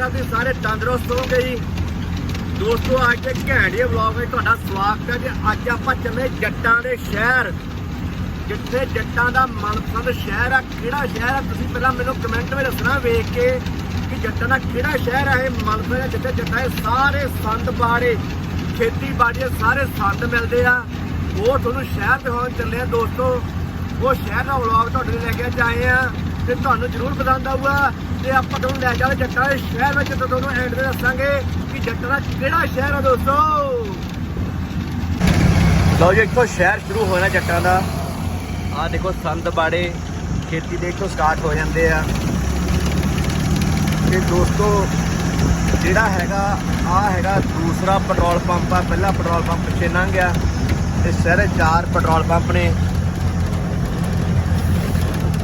ਆ ਤੁਸੀਂ ਸਾਰੇ ਤੰਦਰੁਸਤ ਹੋਵੋਗੇ ਜੀ। ਦੋਸਤੋ, ਅੱਜ ਦੇ ਘੈਂਟੇ ਵਲੌਗ ਵਿੱਚ ਤੁਹਾਡਾ ਸਵਾਗਤ ਹੈ ਜੀ। ਅੱਜ ਆਪਾਂ ਚੱਲੇ ਜੱਟਾਂ ਦੇ ਸ਼ਹਿਰ। ਜਿੱਥੇ ਜੱਟਾਂ ਦਾ ਮਨਪਸੰਦ ਸ਼ਹਿਰ ਆ। ਕਿਹੜਾ ਸ਼ਹਿਰ ਆ? ਤੁਸੀਂ ਪਹਿਲਾਂ ਮੈਨੂੰ ਕਮੈਂਟ ਵਿੱਚ ਦੱਸਣਾ, ਵੇਖ ਕੇ ਕਿ ਜੱਟਾਂ ਦਾ ਕਿਹੜਾ ਸ਼ਹਿਰ ਆ ਇਹ ਮਨਪਸੰਦ ਜਿੱਥੇ ਜੱਟਾਂ ਦੇ ਸਾਰੇ ਸੰਦ ਬਾੜੇ ਖੇਤੀਬਾੜੀ ਦੇ ਸਾਰੇ ਸੰਦ ਮਿਲਦੇ ਆ। ਉਹ ਤੁਹਾਨੂੰ ਸ਼ਹਿਰ ਦਿਖਾਉਣ ਚੱਲੇ ਆ ਦੋਸਤੋ। ਉਹ ਸ਼ਹਿਰ ਦਾ ਵਲੌਗ ਤੁਹਾਡੇ ਲਈ ਲੈ ਕੇ ਅੱਜ ਆਏ ਆ। ਤੇ ਤੁਹਾਨੂੰ ਜ਼ਰੂਰ ਪਸੰਦ ਆਊਗਾ ਤੇ ਆਪਾਂ ਤੁਹਾਨੂੰ ਲੈ ਜਾਵਾਂਗੇ ਜੱਟਾਂ ਦੇ ਸ਼ਹਿਰ ਵਿੱਚ ਤੇ ਤੁਹਾਨੂੰ ਐਂਡ ਤੇ ਦੱਸਾਂਗੇ ਕਿ ਜੱਟਾਂ ਦਾ ਕਿਹੜਾ ਸ਼ਹਿਰ ਆ ਦੋਸਤੋ। ਲਓ ਜੀ, ਇੱਥੋਂ ਸ਼ਹਿਰ ਸ਼ੁਰੂ ਹੋਣਾ ਜੱਟਾਂ ਦਾ। ਆਹ ਦੇਖੋ ਸੰਦ ਬਾੜੇ, ਖੇਤੀ ਦੇ ਇੱਥੋਂ ਸਟਾਰਟ ਹੋ ਜਾਂਦੇ ਆ। ਤੇ ਦੋਸਤੋ, ਜਿਹੜਾ ਹੈਗਾ ਆ ਹੈਗਾ ਦੂਸਰਾ ਪੈਟਰੋਲ ਪੰਪ ਆ। ਪਹਿਲਾ ਪੈਟਰੋਲ ਪੰਪ ਪਿੱਛੇ ਲੰਘ ਗਿਆ ਤੇ ਸ਼ਹਿਰੇ ਚਾਰ ਪੈਟਰੋਲ ਪੰਪ ਨੇ।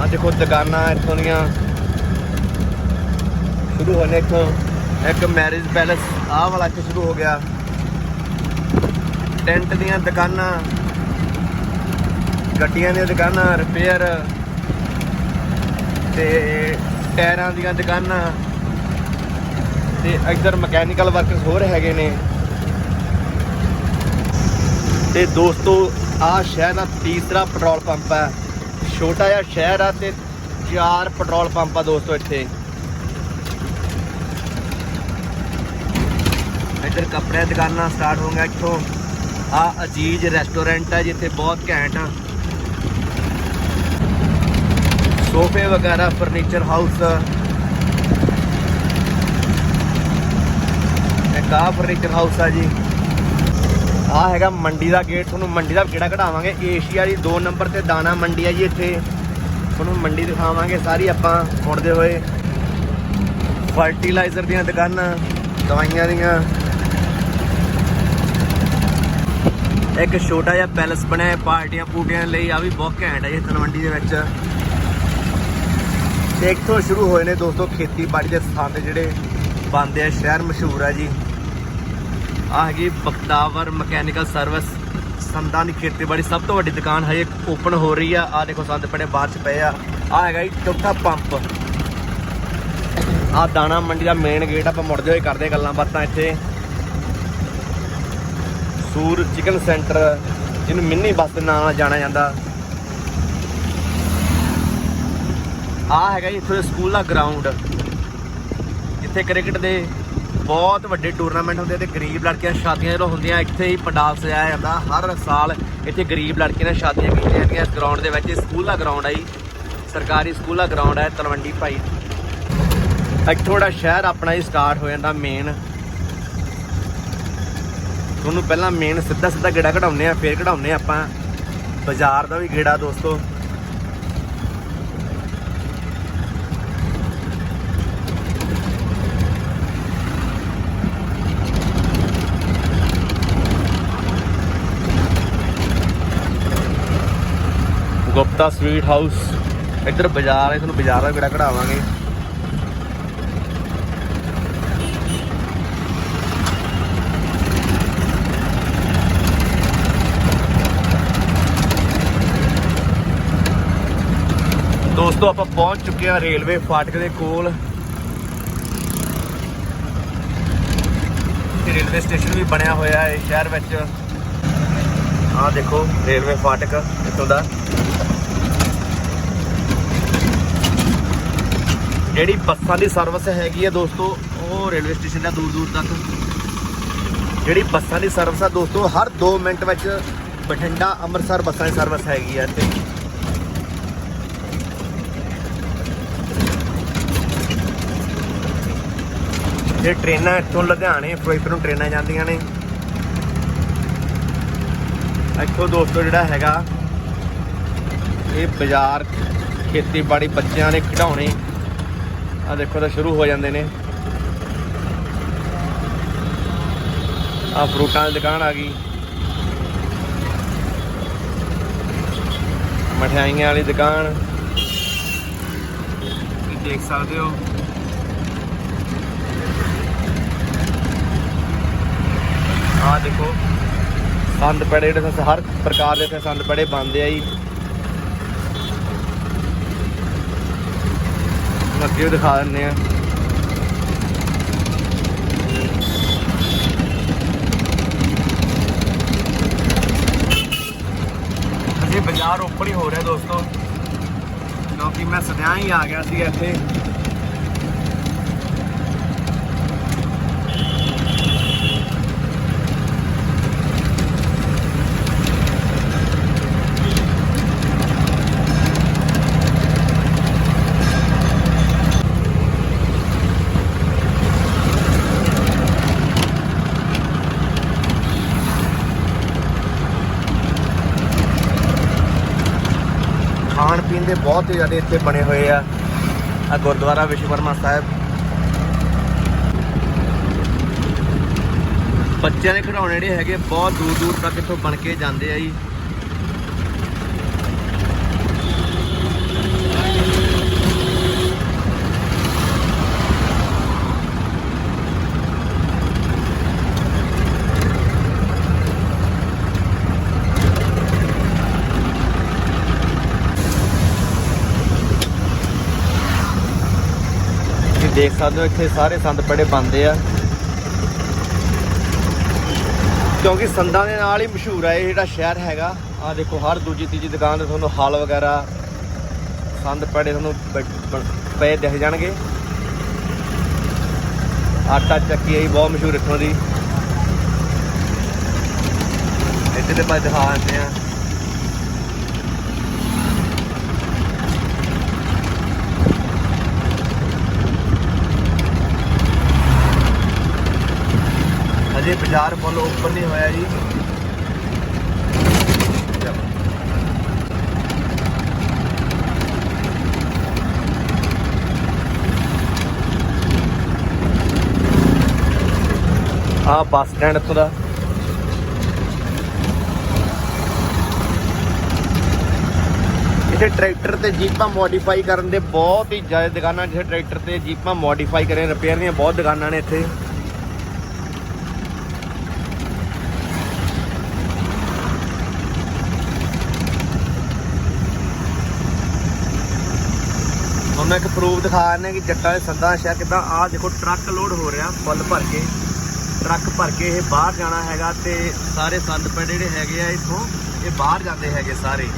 ਆ ਦੇਖੋ ਦੁਕਾਨਾਂ ਇੱਥੋਂ ਦੀਆਂ ਸ਼ੁਰੂ ਹੋਣੇ ਇੱਥੋਂ। ਇੱਕ ਮੈਰਿਜ ਪੈਲੇਸ, ਆਹ ਵਾਲਾ ਇੱਥੇ ਸ਼ੁਰੂ ਹੋ ਗਿਆ। ਟੈਂਟ ਦੀਆਂ ਦੁਕਾਨਾਂ, ਗੱਡੀਆਂ ਦੀਆਂ ਦੁਕਾਨਾਂ ਰਿਪੇਅਰ ਤੇ ਟਾਇਰਾਂ ਦੀਆਂ ਦੁਕਾਨਾਂ ਤੇ ਇੱਧਰ ਮਕੈਨੀਕਲ ਵਰਕਰਸ ਹੋਰ ਹੈਗੇ ਨੇ। ਤੇ ਦੋਸਤੋ, ਆਹ ਸ਼ਹਿਰ ਦਾ ਤੀਸਰਾ ਪੈਟਰੋਲ ਪੰਪ ਹੈ। ਛੋਟਾ ਜਿਹਾ ਸ਼ਹਿਰ ਆ ਤੇ ਚਾਰ ਪੈਟਰੋਲ ਪੰਪ ਆ ਦੋਸਤੋ ਇੱਥੇ। ਇੱਧਰ ਕੱਪੜੇ ਦੁਕਾਨਾਂ ਸਟਾਰਟ ਹੋ ਗਈਆਂ ਇੱਥੋਂ। ਆ ਅਜੀਜ਼ ਰੈਸਟੋਰੈਂਟ ਆ ਜਿੱਥੇ ਬਹੁਤ ਘੈਂਟ ਆ। ਸੋਫੇ ਵਗੈਰਾ ਫਰਨੀਚਰ ਹਾਊਸ ਇੱਕ ਆਹ ਫਰਨੀਚਰ ਹਾਊਸ ਆ ਜੀ। ਆ ਹੈਗਾ ਮੰਡੀ ਦਾ ਗੇਟ, ਤੁਹਾਨੂੰ ਮੰਡੀ ਦਾ ਕਿਹੜਾ ਕਢਾਵਾਂਗੇ। ਏਸ਼ੀਆ ਦੀ 2 ਨੰਬਰ ਤੇ ਦਾਣਾ ਮੰਡੀ ਹੈ ਜੀ ਇੱਥੇ। ਤੁਹਾਨੂੰ ਮੰਡੀ ਦਿਖਾਵਾਂਗੇ, ਸਾਰੀ ਆਪਾਂ ਮੁੜਦੇ ਹੋਏ। ਫਰਟੀਲਾਈਜ਼ਰ ਦੀਆਂ ਦੁਕਾਨਾਂ, ਦਵਾਈਆਂ ਦੀਆਂ। ਇੱਕ ਛੋਟਾ ਜਿਹਾ ਪੈਲਸ ਬਣਿਆ ਹੈ, ਪਾਰਟੀਆਂ ਪੂਟੀਆਂ ਲਈ ਆ ਵੀ ਬਹੁਤ ਘੈਂਟ ਹੈ ਜੀ ਤਲਵੰਡੀ ਦੇ ਵਿੱਚ। ਤੇ ਇੱਥੋਂ ਸ਼ੁਰੂ ਹੋਏ ਨੇ ਦੋਸਤੋ ਖੇਤੀਬਾੜੀ ਦੇ ਸੰਦ ਜਿਹੜੇ ਬੰਦੇ ਆ, ਸ਼ਹਿਰ ਮਸ਼ਹੂਰ ਹੈ ਜੀ। ਆ ਹੈਗੀ ਬਖਤਾਵਰ ਮਕੈਨੀਕਲ ਸਰਵਿਸ ਸੰਦਾਂ ਦੀ ਖੇਤੀਬਾੜੀ, ਸਭ ਤੋਂ ਵੱਡੀ ਦੁਕਾਨ ਹਜੇ ਓਪਨ ਹੋ ਰਹੀ ਆ। ਆ ਦੇਖੋ ਸੰਦ ਪੜੇ ਬਾਹਰ ਚ ਪਏ ਆ। ਆ ਹੈਗਾ ਜੀ ਚੌਥਾ ਪੰਪ। ਆ ਦਾਣਾ ਮੰਡੀ ਦਾ ਮੇਨ ਗੇਟ ਆਪਾਂ ਮੁੜਦੇ ਹੋਏ ਕਰਦੇ ਗੱਲਾਂ ਬਾਤਾਂ ਇੱਥੇ। ਸੂਰ ਚਿਕਨ ਸੈਂਟਰ, ਜਿਹਨੂੰ ਮਿੰਨੀ ਬੱਸ ਦੇ ਨਾਂ ਨਾਲ ਜਾਣਿਆ ਜਾਂਦਾ। ਆ ਹੈਗਾ ਜੀ ਇੱਥੇ ਸਕੂਲ ਦਾ ਗਰਾਊਂਡ ਜਿੱਥੇ ਕ੍ਰਿਕਟ ਦੇ ਬਹੁਤ ਵੱਡੇ ਟੂਰਨਾਮੈਂਟ ਹੁੰਦੇ ਤੇ ਗਰੀਬ ਲੜਕੀਆਂ ਸ਼ਾਦੀਆਂ ਜਦੋਂ ਹੁੰਦੀਆਂ, ਇੱਥੇ ਹੀ ਪੰਡਾਲ ਸਜਾਇਆ ਜਾਂਦਾ। ਹਰ ਸਾਲ ਇੱਥੇ ਗਰੀਬ ਲੜਕੀਆਂ ਨੇ ਸ਼ਾਦੀਆਂ ਕੀਤੀਆਂ ਜਾਂਦੀਆਂ। ਇਸ ਗਰਾਊਂਡ ਦੇ ਵਿੱਚ ਸਕੂਲ ਦਾ ਗਰਾਊਂਡ ਹੈ ਜੀ। ਸਰਕਾਰੀ ਸਕੂਲ ਦਾ ਗਰਾਊਂਡ ਹੈ ਤਲਵੰਡੀ ਭਾਈ। ਇੱਥੋਂ ਦਾ ਸ਼ਹਿਰ ਆਪਣਾ ਹੀ ਸਟਾਰਟ ਹੋ ਜਾਂਦਾ ਮੇਨ ਤੁਹਾਨੂੰ ਪਹਿਲਾਂ ਮੇਨ ਸਿੱਧਾ ਸਿੱਧਾ ਗੇੜਾ ਕਢਾਉਂਦੇ ਆ, ਫੇਰ ਕਢਾਉਂਦੇ ਆ ਆਪਾਂ। ਬਾਜ਼ਾਰ ਦਾ ਵੀ ਗੇੜਾ ਦੋਸਤੋ। Gupta sweet house. ਇੱਧਰ ਬਾਜ਼ਾਰ ਹੈ, ਤੁਹਾਨੂੰ ਬਾਜ਼ਾਰ ਦਾ ਗੇੜਾ ਕਢਾਵਾਂਗੇ। ਦੋਸਤੋ, ਆਪਾਂ ਪਹੁੰਚ ਚੁੱਕੇ ਹਾਂ ਰੇਲਵੇ ਫਾਟਕ ਦੇ ਕੋਲ। ਤੇ ਰੇਲਵੇ ਸਟੇਸ਼ਨ ਵੀ ਬਣਿਆ ਹੋਇਆ ਹੈ, ਸ਼ਹਿਰ ਵਿੱਚ। ਆਹ ਦੇਖੋ, ਰੇਲਵੇ ਫਾਟਕ, ਇੱਥੋਂ ਦਾ। ਜਿਹੜੀ ਬੱਸਾਂ ਦੀ ਸਰਵਿਸ ਹੈਗੀ ਹੈ ਦੋਸਤੋ, ਉਹ ਰੇਲਵੇ ਸਟੇਸ਼ਨ ਦਾ ਦੂਰ ਦੂਰ ਤੱਕ। ਜਿਹੜੀ ਬੱਸਾਂ ਦੀ ਸਰਵਿਸ ਆ ਦੋਸਤੋ, ਹਰ 2 ਮਿੰਟ ਵਿੱਚ ਬਠਿੰਡਾ ਅੰਮ੍ਰਿਤਸਰ ਬੱਸਾਂ ਦੀ ਸਰਵਿਸ ਹੈਗੀ ਹੈ ਇੱਥੇ। ਇਹ ਟ੍ਰੇਨਾਂ ਇੱਥੋਂ ਲੁਧਿਆਣੇ, ਫਿਰੋਜ਼ਪੁਰ ਨੂੰ ਟ੍ਰੇਨਾਂ ਜਾਂਦੀਆਂ ਨੇ। ਇੱਥੋਂ ਦੋਸਤੋ ਜਿਹੜਾ ਹੈਗਾ, ਇਹ ਬਾਜ਼ਾਰ, ਖੇਤੀਬਾੜੀ ਬੱਚਿਆਂ ਨੇ ਖਿਡੌਣੇ। ਆ ਦੇਖੋ ਤਾਂ ਸ਼ੁਰੂ ਹੋ ਜਾਂਦੇ ਨੇ। ਆ ਫਰੂਟਾਂ ਦੀ ਦੁਕਾਨ ਆ ਗਈ। ਮਠਿਆਈਆਂ ਵਾਲੀ ਦੁਕਾਨ। ਤੁਸੀਂ ਦੇਖ ਸਕਦੇ ਹੋ। ਆ ਦੇਖੋ, ਸੰਦ ਪੜੇ ਜਿਹੜੇ ਹਰ ਪ੍ਰਕਾਰ ਦੇ ਇੱਥੇ ਸੰਦ ਪੜੇ ਬਣਦੇ ਆ ਜੀ। ਅੱਗੇ ਦਿਖਾ ਦਿੰਦੇ ਆ। ਅਜੇ ਬਾਜ਼ਾਰ ਓਪਨ ਹੀ ਹੋ ਰਿਹਾ ਦੋਸਤੋ। ਕਿਉਂਕਿ ਮੈਂ ਸਦਿਆਂ ਹੀ ਆ ਗਿਆ ਸੀ ਇੱਥੇ। ਬਹੁਤ ਹੀ ਜ਼ਿਆਦਾ ਇੱਥੇ ਬਣੇ ਹੋਏ ਆ। ਆ ਗੁਰਦੁਆਰਾ ਵਿਸ਼ਵਕਰਮਾ ਸਾਹਿਬ। ਬੱਚਿਆਂ ਦੇ ਖਿਡੌਣੇ ਜਿਹੜੇ ਹੈਗੇ ਬਹੁਤ ਦੂਰ ਦੂਰ ਤੱਕ ਇੱਥੋਂ ਬਣ ਕੇ ਜਾਂਦੇ ਆ ਜੀ ਤੁਸੀਂ ਦੇਖ ਸਕਦੇ ਹੋ ਇੱਥੇ ਸਾਰੇ ਸੰਦ ਪੜੇ ਬੰਦੇ ਆ। ਕਿਉਂਕਿ ਸੰਦਾਂ ਦੇ ਨਾਲ ਹੀ ਮਸ਼ਹੂਰ ਹੈ ਇਹ ਜਿਹੜਾ ਸ਼ਹਿਰ ਹੈਗਾ। ਆ ਦੇਖੋ ਹਰ ਦੂਜੀ ਤੀਜੀ ਦੁਕਾਨ ਤੇ ਤੁਹਾਨੂੰ ਹਾਲ ਵਗੈਰਾ ਸੰਦ ਪੜੇ ਤੁਹਾਨੂੰ ਪਏ ਦਿਖ ਜਾਣਗੇ। ਆਟਾ ਚੱਕੀ ਹੈ ਜੀ, ਬਹੁਤ ਮਸ਼ਹੂਰ ਇੱਥੋਂ ਦੀ। ਇੱਥੇ ਦੇ ਪਾਸੇ ਦਿਖਾ ਦਿੰਦੇ ਆ ਅਜੇ ਬਾਜ਼ਾਰ ਫੁੱਲ ਓਪਨ ਨਹੀਂ ਹੋਇਆ ਜੀ। ਆ ਬੱਸ ਸਟੈਂਡ ਇੱਥੋਂ ਦਾ। ਇੱਥੇ ਟਰੈਕਟਰ ਤੇ ਜੀਪਾਂ ਮੋਡੀਫਾਈ ਕਰਨ ਦੇ ਬਹੁਤ ਹੀ ਜ਼ਿਆਦਾ ਦੁਕਾਨਾਂ ਜਿੱਥੇ ਟਰੈਕਟਰ ਤੇ ਜੀਪਾਂ ਮੋਡੀਫਾਈ ਕਰੇ ਰਿਪੇਅਰ ਦੀਆਂ ਬਹੁਤ ਦੁਕਾਨਾਂ ਨੇ ਇੱਥੇ। ਤੁਹਾਨੂੰ ਇੱਕ ਪ੍ਰੂਫ ਦਿਖਾ ਰਹੇ ਕਿ ਜੱਟਾਂ ਦੇ ਸੰਦਾਂ ਸ਼ਹਿਰ ਕਿਦਾਂ। ਆਹ ਦੇਖੋ ਟਰੱਕ ਲੋਡ ਹੋ ਰਿਹਾ ਫੁੱਲ ਭਰ ਕੇ। ਟਰੱਕ ਭਰ ਕੇ ਇਹ ਬਾਹਰ ਜਾਣਾ ਹੈਗਾ ਤੇ ਸਾਰੇ ਸੰਦ ਪਿੰਡ ਜਿਹੜੇ ਹੈਗੇ ਆ ਇੱਥੋਂ, ਇਹ ਬਾਹਰ ਜਾਂਦੇ ਹੈਗੇ ਸਾਰੇ।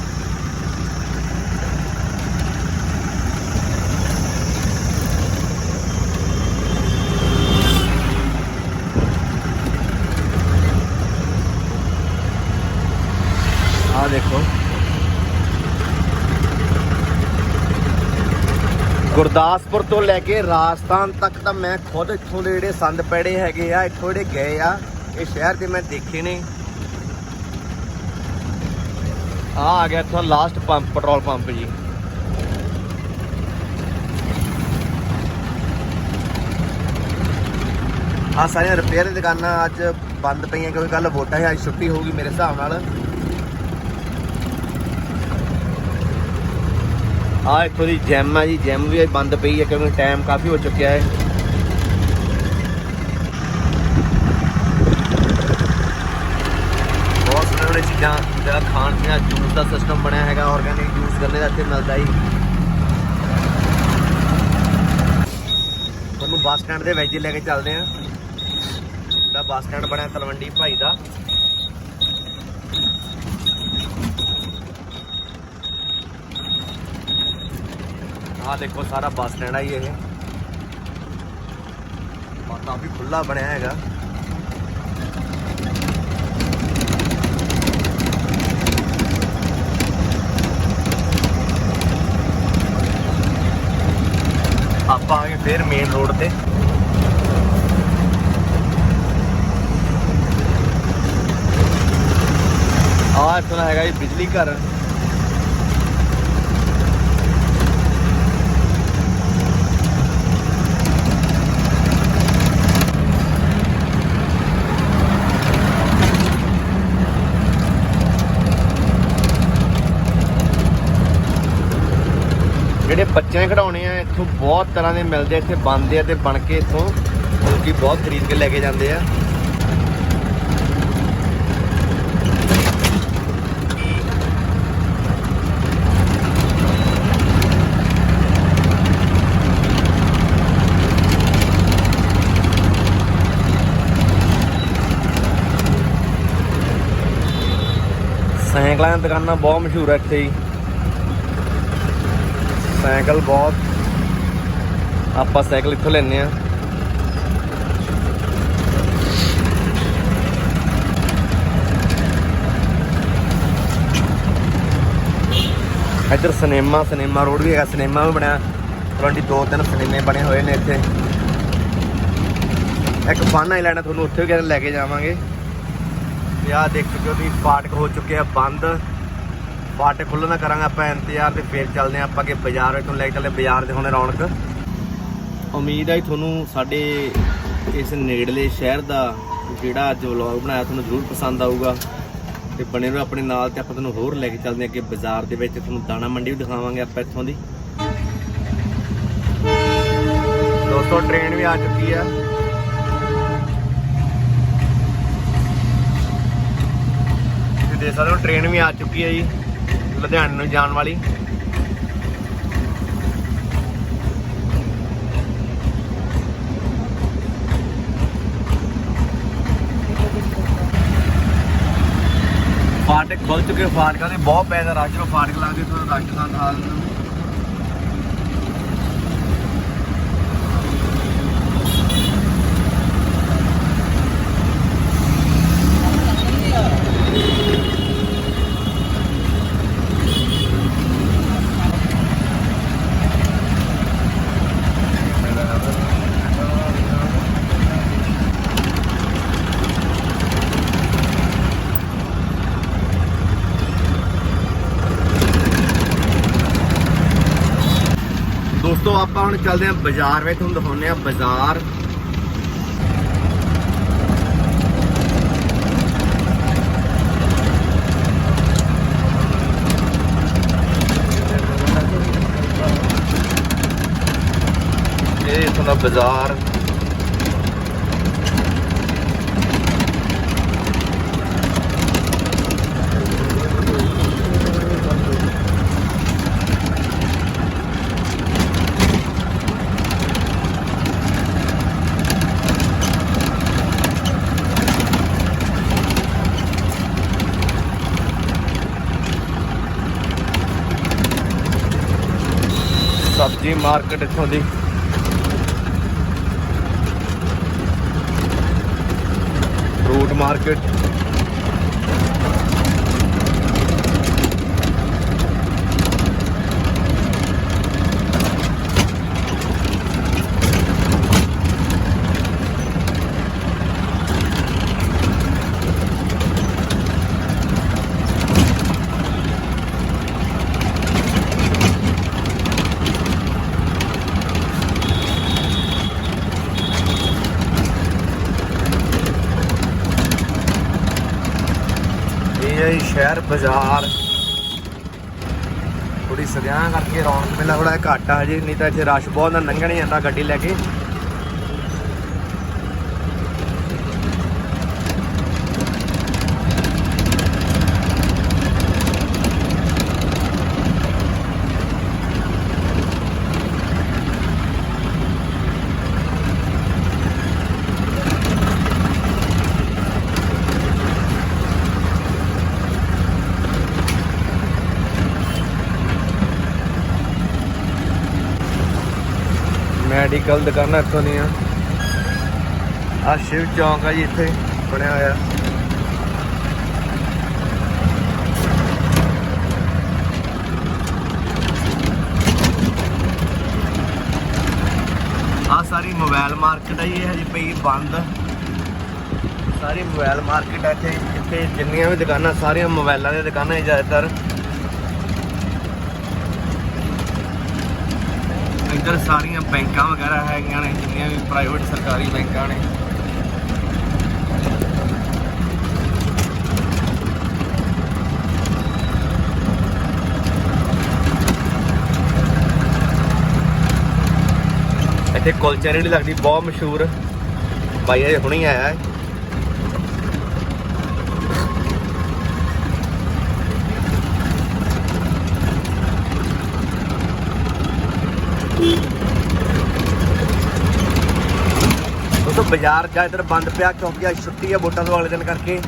ਆਹ ਦੇਖੋ। ਗੁਰਦਾਸਪੁਰ ਤੋਂ ਲੈ ਕੇ ਰਾਜਸਥਾਨ ਤੱਕ ਤਾਂ ਮੈਂ ਖੁਦ ਇੱਥੋਂ ਦੇ ਜਿਹੜੇ ਸੰਦ ਪੈੜੇ ਹੈਗੇ ਆ, ਇੱਥੋਂ ਜਿਹੜੇ ਗਏ ਆ, ਇਹ ਸ਼ਹਿਰ ਦੇ ਮੈਂ ਦੇਖੇ ਨੇ। ਆ ਆ ਗਿਆ ਇੱਥੋਂ ਲਾਸਟ ਪੰਪ ਪੈਟਰੋਲ ਪੰਪ ਜੀ। ਆ ਸਾਰੀਆਂ ਰਿਪੇਅਰ ਦੀ ਦੁਕਾਨਾਂ ਅੱਜ ਬੰਦ ਪਈਆਂ, ਕਿਉਂਕਿ ਕੱਲ ਵੋਟਾਂ ਹੈ ਅੱਜ ਛੁੱਟੀ ਹੋਊਗੀ ਮੇਰੇ ਹਿਸਾਬ ਨਾਲ। ਆ ਇੱਥੋਂ ਦੀ ਜੈਮ ਆ ਜੀ ਜੈਮ ਵੀ ਅੱਜ ਬੰਦ ਪਈ ਹੈ ਕਿਉਂਕਿ ਟਾਈਮ ਕਾਫੀ ਹੋ ਚੁੱਕਿਆ ਹੈ। ਬਹੁਤ ਸੋਹਣੇ ਚੀਜ਼ਾਂ, ਜਿਹੜਾ ਖਾਣ ਪੀਣ ਦਾ ਜੂਸ ਦਾ ਸਿਸਟਮ ਬਣਿਆ ਹੈਗਾ ਆਰਗੈਨਿਕ ਜੂਸ ਗੰਨੇ ਦਾ ਇੱਥੇ ਮਿਲਦਾ ਜੀ। ਤੁਹਾਨੂੰ ਬੱਸ ਸਟੈਂਡ ਦੇ ਵਿੱਚ ਲੈ ਕੇ ਚੱਲਦੇ ਆ ਦਾ ਬੱਸ ਸਟੈਂਡ ਬਣਿਆ ਤਲਵੰਡੀ ਭਾਈ ਦਾ। ਆਹ ਦੇਖੋ, ਸਾਰਾ ਬੱਸ ਸਟੈਂਡ ਆ ਜੀ ਇਹ। ਬਹੁਤ ਕਾਫੀ ਖੁੱਲਾ ਬਣਿਆ ਹੈਗਾ। ਆਪਾਂ ਆ ਗਏ ਫਿਰ ਮੇਨ ਰੋਡ ਤੇ। ਆ ਇੱਥੋਂ ਦਾ ਹੈਗਾ ਜੀ ਬਿਜਲੀ ਘਰ। ਜਿਹੜੇ ਬੱਚਿਆਂ ਦੇ ਖਿਡੌਣੇ ਆ, ਇੱਥੋਂ ਬਹੁਤ ਤਰ੍ਹਾਂ ਦੇ ਮਿਲਦੇ ਆ, ਇੱਥੇ ਬਣਦੇ ਆ ਤੇ ਬਣ ਕੇ ਇੱਥੋਂ ਲੋਕੀ ਬਹੁਤ ਖਰੀਦ ਕੇ ਲੈ ਕੇ ਜਾਂਦੇ ਆ। ਸਾਈਕਲਾਂ ਦੀਆਂ ਦੁਕਾਨਾਂ ਬਹੁਤ ਮਸ਼ਹੂਰ ਆ ਇੱਥੇ ਹੀ ਸਾਈਕਲ ਬਹੁਤ। ਆਪਾਂ ਸਾਈਕਲ ਇੱਥੋਂ ਲੈਨੇ ਆ ਇੱਧਰ ਸਿਨੇਮਾ ਸਿਨੇਮਾ ਰੋਡ ਵੀ ਹੈਗਾ। ਸਿਨੇਮਾ ਵੀ ਬਣਿਆ। ਟਵੰਟੀ ਦੋ ਤਿੰਨ ਸਿਨੇਮੇ ਬਣੇ ਹੋਏ ਨੇ ਇੱਥੇ। ਇੱਕ ਫਨ ਆਈਲੈਂਡ ਆ, ਤੁਹਾਨੂੰ ਉੱਥੇ ਵੀ ਲੈ ਕੇ ਜਾਵਾਂਗੇ। ਤੇ ਆਹ ਦੇਖ ਚੁੱਕੇ ਹੋ ਤੁਸੀਂ ਫਾਟਕ ਹੋ ਚੁੱਕੇ ਆ, ਬੰਦ। ਫਾਟਕ ਖੁੱਲ੍ਹਣ ਦਾ ਕਰਾਂਗੇ ਆਪਾਂ ਇੰਤਜ਼ਾਰ ਤੇ ਫੇਰ ਚੱਲਦੇ ਆਪਾਂ ਕਿ ਬਾਜ਼ਾਰ ਵਿੱਚ ਲੈ ਕੇ ਚੱਲੇ ਬਾਜ਼ਾਰ ਦੇ ਹੁਣੇ ਰੌਣਕ। ਉਮੀਦ ਹੈ ਤੁਹਾਨੂੰ ਸਾਡੇ ਇਸ ਨੇੜਲੇ ਸ਼ਹਿਰ ਦਾ ਜਿਹੜਾ ਅੱਜ ਵਲੌਗ ਬਣਾਇਆ ਤੁਹਾਨੂੰ ਜ਼ਰੂਰ ਪਸੰਦ ਆਊਗਾ। ਤੇ ਬਣੇ ਰਹੋ ਆਪਣੇ ਨਾਲ ਤੇ ਆਪਾਂ ਤੁਹਾਨੂੰ ਹੋਰ ਲੈ ਕੇ ਚੱਲਦੇ ਹਾਂ ਅੱਗੇ ਬਾਜ਼ਾਰ ਦੇ ਵਿੱਚ ਤੁਹਾਨੂੰ ਦਾਣਾ ਮੰਡੀ ਵੀ ਦਿਖਾਵਾਂਗੇ ਆਪਾਂ ਇੱਥੋਂ ਦੀ। ਦੋਸਤੋ ਟ੍ਰੇਨ ਵੀ ਆ ਚੁੱਕੀ ਆ। ਤੁਸੀਂ ਦੇਖ ਸਕਦੇ ਹੋ ਟ੍ਰੇਨ ਵੀ ਆ ਚੁੱਕੀ ਹੈ ਜੀ। ਲੁਧਿਆਣੇ ਨੂੰ ਜਾਣ ਵਾਲੀ। ਫਾਟਕ ਖੁੱਲ ਚੁੱਕੇ ਫਾਟਕਾਂ ਦੇ, ਬਹੁਤ ਪੈਦਾ ਰਸ਼ ਫਾਟਕ ਲੱਗਦੇ ਤੁਹਾਨੂੰ ਰਸ਼ ਹਾਲ ਦੋਸਤੋ ਆਪਾਂ ਹੁਣ ਚੱਲਦੇ ਹਾਂ ਬਾਜ਼ਾਰ ਵਿੱਚ ਤੁਹਾਨੂੰ ਦਿਖਾਉਂਦੇ ਹਾਂ ਬਾਜ਼ਾਰ। ਇਹ ਇੱਥੋਂ ਦਾ ਬਾਜ਼ਾਰ ਮਾਰਕੀਟ ਇੱਥੋਂ ਦੀ। ਫਰੂਟ ਮਾਰਕੀਟ ਇਹ ਹੈ ਜੀ ਸ਼ਹਿਰ ਬਾਜ਼ਾਰ। ਥੋੜੀ ਸਦਿਆਂ ਕਰਕੇ ਰੌਣਕ ਮੇਲਾ ਥੋੜਾ ਘੱਟ ਆ ਹਜੇ, ਨਹੀਂ ਤਾਂ ਇੱਥੇ ਰਸ਼ ਬਹੁਤ ਨਾ ਲੰਘਣ ਹੀ ਜਾਂਦਾ ਗੱਡੀ ਲੈ ਕੇ। ਮੈਡੀਕਲ ਦੁਕਾਨਾਂ ਇੱਥੋਂ ਦੀਆਂ ਆ। ਸ਼ਿਵ ਚੌਂਕ ਆ ਜੀ ਇੱਥੇ ਬਣਿਆ ਹੋਇਆ। ਆ ਸਾਰੀ ਮੋਬਾਈਲ ਮਾਰਕੀਟ ਆ ਜੀ, ਇਹ ਹਜੇ ਪਈ ਬੰਦ। ਸਾਰੀ ਮੋਬਾਈਲ ਮਾਰਕੀਟ ਆ ਇੱਥੇ ਇੱਥੇ ਜਿੰਨੀਆਂ ਵੀ ਦੁਕਾਨਾਂ, ਸਾਰੀਆਂ ਮੋਬਾਈਲਾਂ ਦੀਆਂ ਦੁਕਾਨਾਂ ਹੀ ਜ਼ਿਆਦਾਤਰ। ਇੱਧਰ ਸਾਰੀਆਂ ਬੈਂਕਾਂ ਵਗੈਰਾ ਹੈਗੀਆਂ ਨੇ, ਜਿੰਨੀਆਂ ਵੀ ਪ੍ਰਾਈਵੇਟ ਸਰਕਾਰੀ ਬੈਂਕਾਂ ਨੇ। ਇੱਥੇ ਕੁਲਚਾ ਰੇੜੀ ਲੱਗਦੀ, ਬਹੁਤ ਮਸ਼ਹੂਰ। ਬਾਈ ਇਹ ਹੁਣੇ ਆਇਆ ਹੈ। ਦੋਸਤੋ, ਬਾਜ਼ਾਰ ਜ਼ਿਆਦਾਤਰ ਬੰਦ ਪਿਆ ਕਿਉਂਕਿ ਅੱਜ ਛੁੱਟੀ ਹੈ ਵੋਟਾਂ ਤੋਂ ਵਾਲੇ ਦਿਨ ਕਰਕੇ।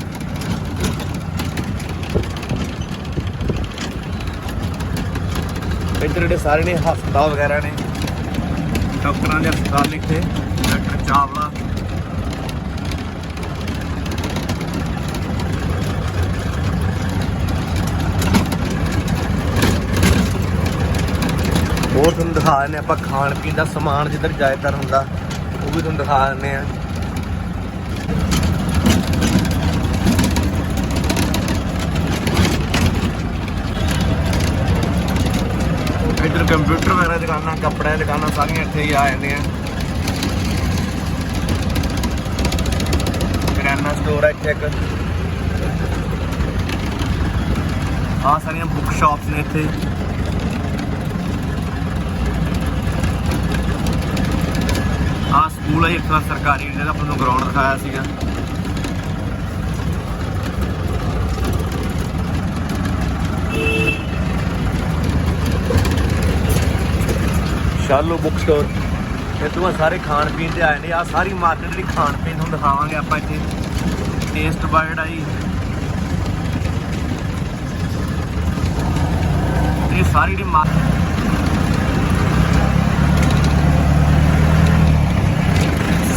ਇੱਧਰ ਜਿਹੜੇ ਸਾਰੇ ਨੇ ਹਸਪਤਾਲ ਵਗੈਰਾ ਨੇ, ਡਾਕਟਰਾਂ ਦੇ ਹਸਪਤਾਲ ਲਿਖੇ ਡਾਕਟਰ ਚਾਵਲਾ ਤੁਹਾਨੂੰ ਦਿਖਾ ਦਿੰਦੇ ਆਪਾਂ ਖਾਣ ਪੀਣ ਦਾ ਸਮਾਨ ਜਿੱਧਰ ਜ਼ਿਆਦਾਤਰ ਹੁੰਦਾ, ਉਹ ਵੀ ਤੁਹਾਨੂੰ ਦਿਖਾ ਦਿੰਦੇ ਆ ਇੱਧਰ ਕੰਪਿਊਟਰ ਵਗੈਰਾ ਦੁਕਾਨਾਂ, ਕੱਪੜਿਆਂ ਦੀ ਦੁਕਾਨਾਂ ਸਾਰੀਆਂ ਇੱਥੇ ਹੀ ਆ ਜਾਂਦੀਆਂ। ਕਰਿਆਨਾ ਸਟੋਰ ਹੈ ਇੱਥੇ ਇੱਕ। ਆ ਸਾਰੀਆਂ ਬੁੱਕ ਸ਼ਾਪਸ ਨੇ ਇੱਥੇ ਆ ਸਕੂਲ ਹੈ ਇੱਥੇ ਸਰਕਾਰੀ ਜਿਹੜਾ ਆਪਾਂ ਨੂੰ ਗਰਾਊਂਡ ਦਿਖਾਇਆ ਸੀਗਾ। ਸ਼ਾਲੋ ਬੁੱਕ ਸਟੋਰ ਇਹ ਤੋਂ ਸਾਰੇ ਖਾਣ ਪੀਣ ਦੇ ਆਏ ਨੇ ਆ ਸਾਰੀ ਮਾਰਕੀਟ ਜਿਹੜੀ ਖਾਣ ਪੀਣ ਨੂੰ ਦਿਖਾਵਾਂਗੇ ਆਪਾਂ ਇੱਥੇ। ਟੇਸਟ ਬਾਈਟ ਆਈ ਇਹ ਸਾਰੀ ਜਿਹੜੀ ਮਾਰਕੀਟ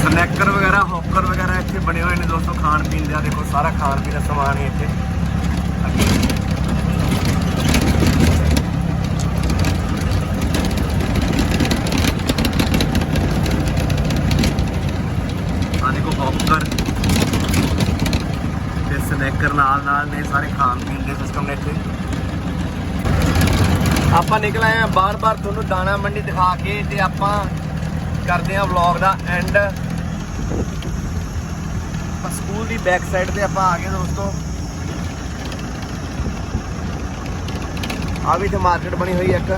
ਸਨੈਕਰ ਵਗੈਰਾ ਹੌਕਰ ਵਗੈਰਾ ਇੱਥੇ ਬਣੇ ਹੋਏ ਨੇ ਦੋਸਤੋ, ਖਾਣ ਪੀਣ ਦਾ ਦੇਖੋ, ਸਾਰਾ ਖਾਣ ਪੀਣ ਦਾ ਸਮਾਨ ਹੀ ਇੱਥੇ। ਆ ਦੇਖੋ ਹੌਕਰ ਤੇ ਸਨੈਕਰ ਨਾਲ ਨਾਲ ਨੇ ਸਾਰੇ ਖਾਣ ਪੀਣ ਦੇ ਸਿਸਟਮ ਨੇ ਇੱਥੇ। ਆਪਾਂ ਨਿਕਲ ਆਏ ਆ ਬਾਰ-ਬਾਰ ਤੁਹਾਨੂੰ ਦਾਣਾ ਮੰਡੀ ਦਿਖਾ ਕੇ ਤੇ ਆਪਾਂ ਕਰਦੇ ਆ ਵਲੌਗ ਦਾ ਐਂਡ ਸਕੂਲ ਦੀ ਬੈਕ ਸਾਈਡ ਤੇ ਆਪਾਂ ਆ ਗਏ ਦੋਸਤੋ। ਆ ਵੀ ਤੇ ਮਾਰਕੀਟ ਬਣੀ ਹੋਈ ਇੱਕ।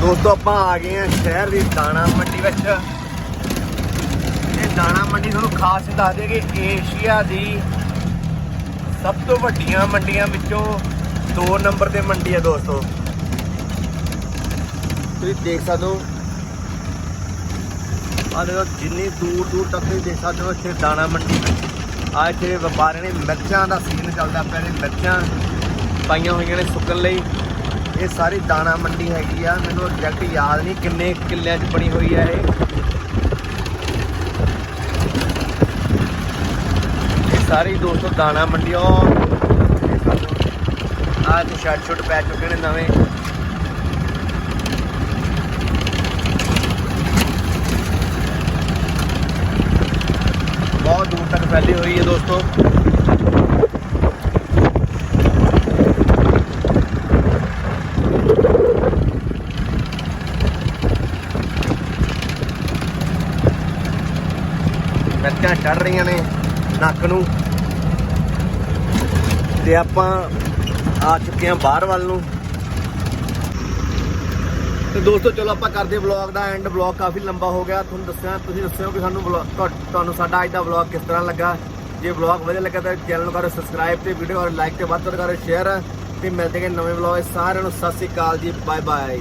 ਦੋਸਤੋ, ਆਪਾਂ ਆ ਗਏ ਆ ਸ਼ਹਿਰ ਦੀ ਦਾਣਾ ਮੰਡੀ ਵਿੱਚ। ਇਹ ਦਾਣਾ ਮੰਡੀ ਤੁਹਾਨੂੰ ਖਾਸ ਦੱਸ ਦੇ ਕਿ ਏਸ਼ੀਆ ਦੀ ਸਭ ਤੋਂ ਵੱਡੀਆਂ ਮੰਡੀਆਂ ਵਿੱਚੋਂ 2 ਨੰਬਰ ਤੇ ਮੰਡੀ ਹੈ ਦੋਸਤੋ। ਤੁਸੀਂ ਦੇਖ ਸਕਦੇ ਹੋ ਆ ਦੇਖੋ, ਜਿੰਨੀ ਦੂਰ ਦੂਰ ਤੱਕ ਤੁਸੀਂ ਦੇਖ ਸਕਦੇ ਹੋ, ਇੱਥੇ ਦਾਣਾ ਮੰਡੀ ਆ ਇੱਥੇ ਵਪਾਰੀ ਨੇ ਮਿਰਚਾਂ ਦਾ ਸੀਜ਼ਨ ਚੱਲਦਾ ਪਿਆ ਨੇ ਮਿਰਚਾਂ ਪਾਈਆਂ ਹੋਈਆਂ ਨੇ ਸੁੱਕਣ ਲਈ। ਇਹ ਸਾਰੀ ਦਾਣਾ ਮੰਡੀ ਹੈਗੀ ਆ, ਮੈਨੂੰ ਐਗਜ਼ੈਕਟ ਯਾਦ ਨਹੀਂ ਕਿੰਨੇ ਕਿੱਲਿਆਂ 'ਚ ਬਣੀ ਹੋਈ ਹੈ ਇਹ। ਇਹ ਸਾਰੀ ਦੋਸਤੋ ਦਾਣਾ ਮੰਡੀ ਉਹ ਆ ਤੇ ਸ਼ਾਰਟ ਸ਼ੂਟ ਪੈ ਚੁੱਕੇ ਨੇ ਨਵੇਂ। ਬਹੁਤ ਦੂਰ ਤੱਕ ਫੈਲੀ ਹੋਈ ਹੈ ਦੋਸਤੋ। ਮਿਰਚਾਂ ਚੜ ਰਹੀਆਂ ਨੇ ਨੱਕ ਨੂੰ। ਤੇ ਆਪਾਂ ਆ ਚੁੱਕੇ ਹਾਂ ਬਾਹਰ ਵੱਲ ਨੂੰ। ਤੇ ਦੋਸਤੋ, ਚਲੋ ਆਪਾਂ ਕਰਦੇ ਵਲੌਗ ਦਾ ਐਂਡ ਵਲੌਗ ਕਾਫੀ ਲੰਬਾ ਹੋ ਗਿਆ। ਤੁਹਾਨੂੰ ਦੱਸਿਆ, ਤੁਸੀਂ ਦੱਸਿਓ ਕਿ ਸਾਨੂੰ vlog- ਤੁਹਾ- ਤੁਹਾਨੂੰ ਸਾਡਾ ਅੱਜ ਦਾ ਵਲੌਗ ਕਿਸ ਤਰ੍ਹਾਂ ਲੱਗਾ? ਜੇ ਵਲੌਗ ਵਧੀਆ ਲੱਗਾ ਤਾਂ ਚੈਨਲ ਨੂੰ ਕਰੋ ਸਬਸਕ੍ਰਾਈਬ ਤੇ ਵੀਡੀਓ ਔਰ ਲਾਈਕ ਤੇ ਵੱਧ ਤੋਂ ਵੱਧ ਕਰੋ ਸ਼ੇਅਰ ਤੇ ਮਿਲਦੇ ਹਾਂ ਨਵੇਂ ਵਲੌਗ ਸਾਰਿਆਂ ਨੂੰ ਸਤਿ ਸ੍ਰੀ ਅਕਾਲ ਜੀ। Bye bye